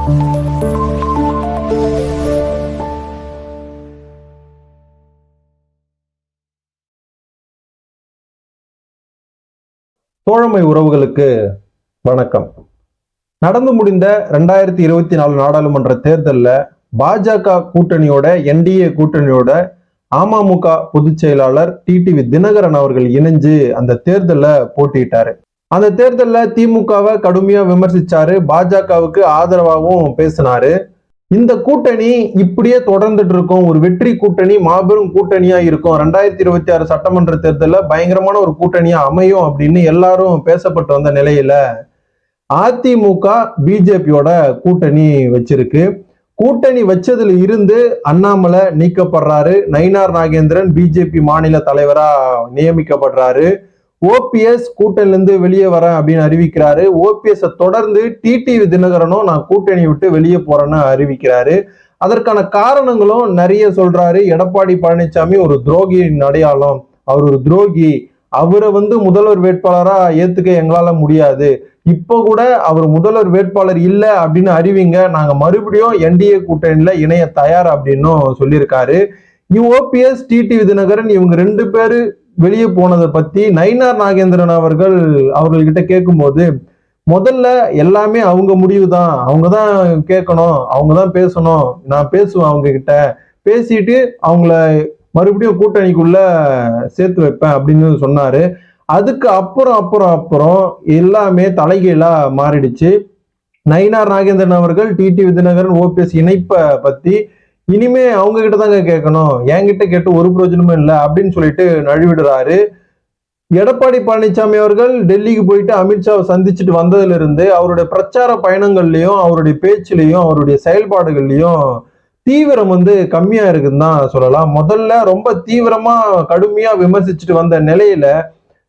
தோழமை உறவுகளுக்கு வணக்கம். நடந்து முடிந்த ரெண்டாயிரத்தி இருபத்தி நாலு நாடாளுமன்ற தேர்தலில் பாஜக கூட்டணியோட என்டிஏ கூட்டணியோட அமமுக பொதுச் செயலாளர் டிடிவி தினகரன் அவர்கள் இணைஞ்சு அந்த தேர்தலில் போட்டியிட்டாரு. அந்த தேர்தலில் திமுகவை கடுமையாக விமர்சிச்சாரு. பாஜகவுக்கு ஆதரவாகவும் பேசினாரு. இந்த கூட்டணி இப்படியே தொடர்ந்துட்டு இருக்கும். ஒரு வெற்றி கூட்டணி மாபெரும் கூட்டணியா இருக்கும். ரெண்டாயிரத்தி இருபத்தி ஆறு சட்டமன்ற தேர்தலில் பயங்கரமான ஒரு கூட்டணியா அமையும் அப்படின்னு எல்லாரும் பேசப்பட்டு வந்த நிலையில அதிமுக பிஜேபியோட கூட்டணி வச்சிருக்கு. கூட்டணி வச்சதுல இருந்து அண்ணாமலை நீக்கப்படுறாரு. நயினார் நாகேந்திரன் பிஜேபி மாநில தலைவரா நியமிக்கப்படுறாரு. ஓபிஎஸ் கூட்டணிலேருந்து வெளியே வரேன் அப்படின்னு அறிவிக்கிறாரு. ஓபிஎஸ் தொடர்ந்து டிடிவி தினகரனும் நான் கூட்டணி விட்டு வெளியே போறேன்னு அறிவிக்கிறாரு. அதற்கான காரணங்களும் நிறைய சொல்றாரு. எடப்பாடி பழனிசாமி ஒரு துரோகியின் அடையாளம் அவர் ஒரு துரோகி. அவரை வந்து முதல்வர் வேட்பாளரா ஏத்துக்க எங்களால முடியாது. இப்போ கூட அவர் முதல்வர் வேட்பாளர் இல்லை அப்படின்னு அறிவிங்க. நாங்க மறுபடியும் என்டிஏ கூட்டணியில இணைய தயார் அப்படின்னும் சொல்லியிருக்காரு. ஓபிஎஸ் டிடிவி தினகரன் இவங்க ரெண்டு பேரு வெளியே போனதை பத்தி நயினார் நாகேந்திரன் அவர்கள் அவர்கள்கிட்ட கேட்கும்போது முதல்ல எல்லாமே அவங்க முடிவு தான் அவங்க தான் கேட்கணும். அவங்க தான் பேசணும். நான் பேசுவேன் அவங்க கிட்ட பேசிட்டு அவங்கள மறுபடியும் கூட்டணிக்குள்ள சேர்த்து வைப்பேன் அப்படின்னு சொன்னாரு. அதுக்கு அப்புறம் அப்புறம் அப்புறம் எல்லாமே தலைகீழா மாறிடுச்சு. நயினார் நாகேந்திரன் அவர்கள் டிடி விதிநகரன் ஓபிஎஸ் இணைப்பை பத்தி இனிமே அவங்க கிட்ட தாங்க கேட்கணும். என்கிட்ட கேட்டு ஒரு பிரயோஜனமும் இல்லை அப்படின்னு சொல்லிட்டு நழுவிடுறாரு. எடப்பாடி பழனிசாமி அவர்கள் டெல்லிக்கு போயிட்டு அமித்ஷாவை சந்திச்சுட்டு வந்ததிலிருந்து அவருடைய பிரச்சார பயணங்கள்லையும் அவருடைய பேச்சுலையும் அவருடைய செயல்பாடுகள்லையும் தீவிரம் வந்து கம்மியா இருக்குன்னு தான் சொல்லலாம். முதல்ல ரொம்ப தீவிரமா கடுமையா விமர்சிச்சுட்டு வந்த நிலையில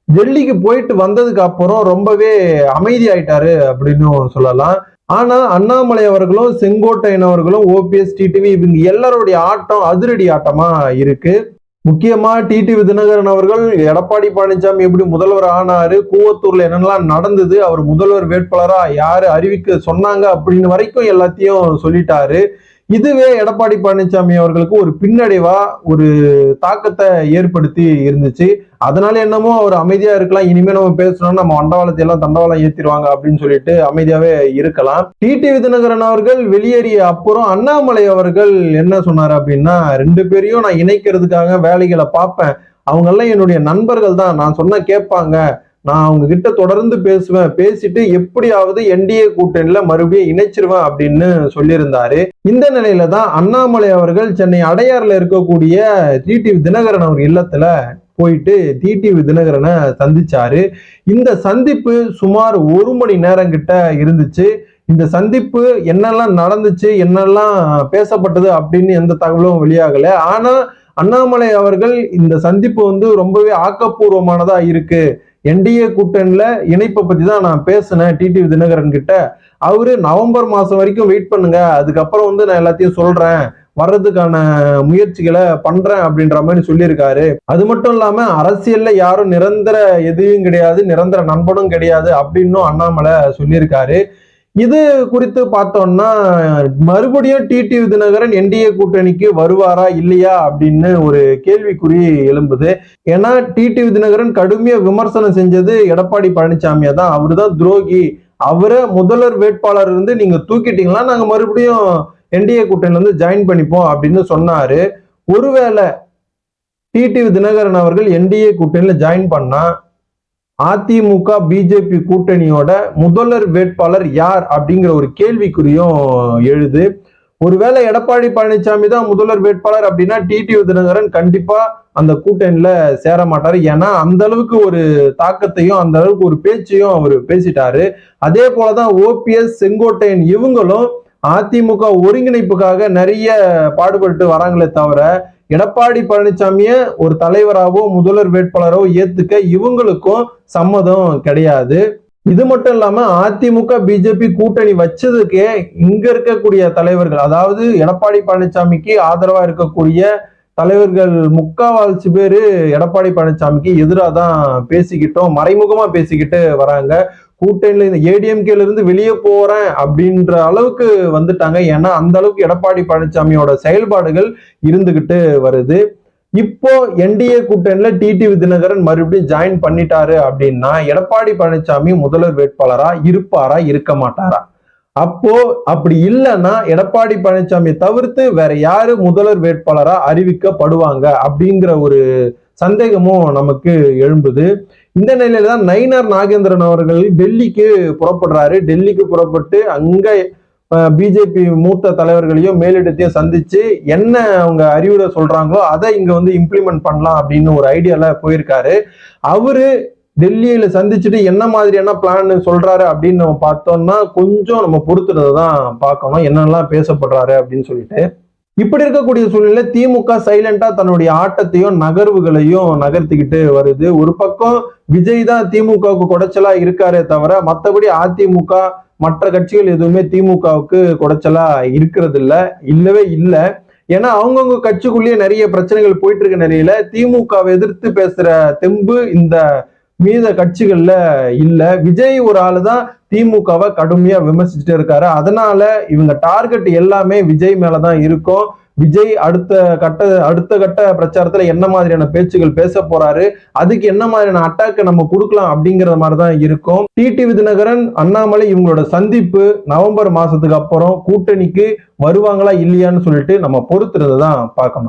டெல்லிக்கு போயிட்டு வந்ததுக்கு அப்புறம் ரொம்பவே அமைதியாயிட்டாரு அப்படின்னு சொல்லலாம். ஆனா அண்ணாமலை அவர்களும் செங்கோட்டையன் அவர்களும் ஓபிஎஸ் டிடிவி இவங்க எல்லாருடைய ஆட்டம் அதிரடி ஆட்டமா இருக்கு. முக்கியமா டிடிவி தினகரன் அவர்கள் எடப்பாடி பழனிசாமி எப்படி முதல்வர் ஆனாரு கூவத்தூர்ல என்னெல்லாம் நடந்தது அவர் முதல்வர் வேட்பாளரா யாரு அறிவிக்க சொன்னாங்க அப்படின்னு வரைக்கும் எல்லாத்தையும் சொல்லிட்டாரு. இதுவே எடப்பாடி பழனிசாமி அவர்களுக்கு ஒரு பின்னடைவா ஒரு தாக்கத்தை ஏற்படுத்தி இருந்துச்சு. அதனால என்னமோ அவர் அமைதியா இருக்கலாம் இனிமே நம்ம பேசணும் நம்ம வண்டவாளத்தை எல்லாம் தண்டவாளம் ஏத்திடுவாங்க அப்படின்னு சொல்லிட்டு அமைதியாவே இருக்கலாம். டிடி விதிநகரன் அவர்கள் வெளியேறிய அப்புறம் அண்ணாமலை அவர்கள் என்ன சொன்னார் அப்படின்னா ரெண்டு பேரையும் நான் இணைக்கிறதுக்காக வேலைகளை பார்ப்பேன். அவங்க எல்லாம் என்னுடைய நண்பர்கள் தான். நான் சொன்ன கேட்பாங்க. நான் அவங்க கிட்ட தொடர்ந்து பேசுவேன். பேசிட்டு எப்படியாவது என்டிஏ கூட்டணியில மறுபடியும் இணைச்சிருவேன் அப்படின்னு சொல்லியிருந்தாரு. இந்த நிலையில தான் அண்ணாமலை அவர்கள் சென்னை அடையாறுல இருக்கக்கூடிய டிடிவி தினகரன் அவர் இல்லத்துல போயிட்டு டிடிவி தினகரனை சந்திச்சாரு. இந்த சந்திப்பு சுமார் ஒரு மணி நேரம் கிட்ட இருந்துச்சு. இந்த சந்திப்பு என்னெல்லாம் நடந்துச்சு என்னெல்லாம் பேசப்பட்டது அப்படின்னு எந்த தகவலும் வெளியாகல. ஆனா அண்ணாமலை அவர்கள் இந்த சந்திப்பு வந்து ரொம்பவே ஆக்கப்பூர்வமானதா இருக்கு. என்டிஏ கூட்டணியில இணைப்பை பத்தி தான் நான் பேசினேன். டிடிவி தினகரன் கிட்ட. அவரு நவம்பர் மாசம் வரைக்கும் வெயிட் பண்ணுங்க. அதுக்கப்புறம் வந்து நான் எல்லாத்தையும் சொல்றேன். வர்றதுக்கான முயற்சிகளை பண்றேன் அப்படின்ற மாதிரி சொல்லியிருக்காரு. அது மட்டும் இல்லாம அரசியல்ல யாரும் நிரந்தர எதுவும் கிடையாது. நிரந்தர நண்பனும் கிடையாது அப்படின்னும் அண்ணாமலை சொல்லியிருக்காரு. இது குறித்து பார்த்தோம்னா மறுபடியும் டிடிவி தினகரன் என்டிஏ கூட்டணிக்கு வருவாரா இல்லையா அப்படின்னு ஒரு கேள்விக்குறி எழும்புது. ஏன்னா டிடிவி தினகரன் கடுமையா விமர்சனம் செஞ்சது எடப்பாடி பழனிசாமியா தான். அவரு தான் துரோகி. அவரை முதல்வர் வேட்பாளர் இருந்து நீங்க தூக்கிட்டீங்களா நாங்க மறுபடியும் என்டிஏ கூட்டணியில இருந்து ஜாயின் பண்ணிப்போம் அப்படின்னு சொன்னாரு. ஒருவேளை டிடிவி தினகரன் அவர்கள் என்டிஏ கூட்டணியில ஜாயின் பண்ணா அதிமுக பிஜேபி கூட்டணியோட முதல்வர் வேட்பாளர் யார் அப்படிங்கிற ஒரு கேள்விக்குறியும் எழுது. ஒருவேளை எடப்பாடி பழனிசாமி தான் முதல்வர் வேட்பாளர் அப்படின்னா டிடிவி தினகரன் கண்டிப்பா அந்த கூட்டணியில சேர மாட்டாரு. ஏன்னா அந்த அளவுக்கு ஒரு தாக்கத்தையும் அந்த அளவுக்கு ஒரு பேச்சையும் அவர் பேசிட்டாரு. அதே போலதான் ஓபிஎஸ் செங்கோட்டையன் இவங்களும் அதிமுக ஒருங்கிணைப்புக்காக நிறைய பாடுபட்டு வராங்களே தவிர எடப்பாடி பழனிசாமிய ஒரு தலைவராகவோ முதல்வர் வேட்பாளரோ ஏத்துக்க இவங்களுக்கும் சம்மதம் கிடையாது. இது மட்டும் இல்லாம அதிமுக பிஜேபி கூட்டணி வச்சதுக்கே இங்க இருக்கக்கூடிய தலைவர்கள் அதாவது எடப்பாடி பழனிசாமிக்கு ஆதரவா இருக்கக்கூடிய தலைவர்கள் முக்காவாசி பேரு எடப்பாடி பழனிசாமிக்கு எதிராக தான் பேசிக்கிட்டோம் மறைமுகமா பேசிக்கிட்டு வராங்க. கூட்டணியில இந்த ஏடிஎம்கேல இருந்து வெளியே போறேன் அப்படின்ற அளவுக்கு வந்துட்டாங்க. ஏன்னா அந்த அளவுக்கு எடப்பாடி பழனிசாமியோட செயல்பாடுகள் இருந்துகிட்டு வருது. இப்போ என்டிஏ கூட்டணியில டிடிவி தினகரன் மறுபடியும் ஜாயின் பண்ணிட்டாரு அப்படின்னா எடப்பாடி பழனிசாமி முதல்வர் வேட்பாளரா இருப்பாரா இருக்க மாட்டாரா? அப்போ அப்படி இல்லைன்னா எடப்பாடி பழனிசாமி தவிர்த்து வேற யாரு முதல்வர் வேட்பாளரா அறிவிக்கப்படுவாங்க அப்படிங்கிற ஒரு சந்தேகமும் நமக்கு எழும்புது. இந்த நிலையில தான் நயினார் நாகேந்திரன் அவர்கள் டெல்லிக்கு புறப்படுறாரு. டெல்லிக்கு புறப்பட்டு அங்க பிஜேபி மூத்த தலைவர்களையும் மேலிடத்தையும் சந்திச்சு என்ன அவங்க அறிவுரை சொல்றாங்களோ அதை இங்க வந்து இம்ப்ளிமெண்ட் பண்ணலாம் அப்படின்னு ஒரு ஐடியால போயிருக்காரு. அவரு டெல்லியில சந்திச்சுட்டு என்ன மாதிரியான பிளான் சொல்றாரு அப்படின்னு நம்ம பார்த்தோம்னா கொஞ்சம் நம்ம பொறுத்துறதை தான் பார்க்கணும். என்னெல்லாம் பேசப்படுறாரு அப்படின்னு சொல்லிட்டு. இப்படி இருக்கக்கூடிய சூழ்நிலை திமுக சைலண்டா தன்னுடைய ஆட்டத்தையும் நகர்வுகளையும் நகர்த்திக்கிட்டு வருது. ஒரு பக்கம் விஜய் தான் திமுகவுக்கு குடைச்சலா இருக்காரே தவிர மற்றபடி அதிமுக மற்ற கட்சிகள் எதுவுமே திமுகவுக்கு குடைச்சலா இருக்கிறது இல்ல இல்லவே இல்லை. ஏன்னா அவங்கவுங்க கட்சிக்குள்ளேயே நிறைய பிரச்சனைகள் போயிட்டு இருக்க நிலையில திமுகவை எதிர்த்து பேசுற தெம்பு இந்த மீத கட்சிகள்ல இல்ல. விஜய் ஒரு ஆளு தான் திமுகவை கடுமையா விமர்சிச்சுட்டு இருக்காரு. அதனால இவங்க டார்கெட் எல்லாமே விஜய் மேலதான் இருக்கும். விஜய் அடுத்த கட்ட அடுத்த கட்ட பிரச்சாரத்துல என்ன மாதிரியான பேச்சுகள் பேச போறாரு? அதுக்கு என்ன மாதிரியான அட்டாக்கை நம்ம கொடுக்கலாம் அப்படிங்கிற மாதிரி தான் இருக்கும் டிடி விதிநகரன் அண்ணாமலை இவங்களோட சந்திப்பு நவம்பர் மாசத்துக்கு அப்புறம் கூட்டணிக்கு வருவாங்களா இல்லையான்னு சொல்லிட்டு நம்ம பொறுத்துறதை தான் பார்க்கணும்.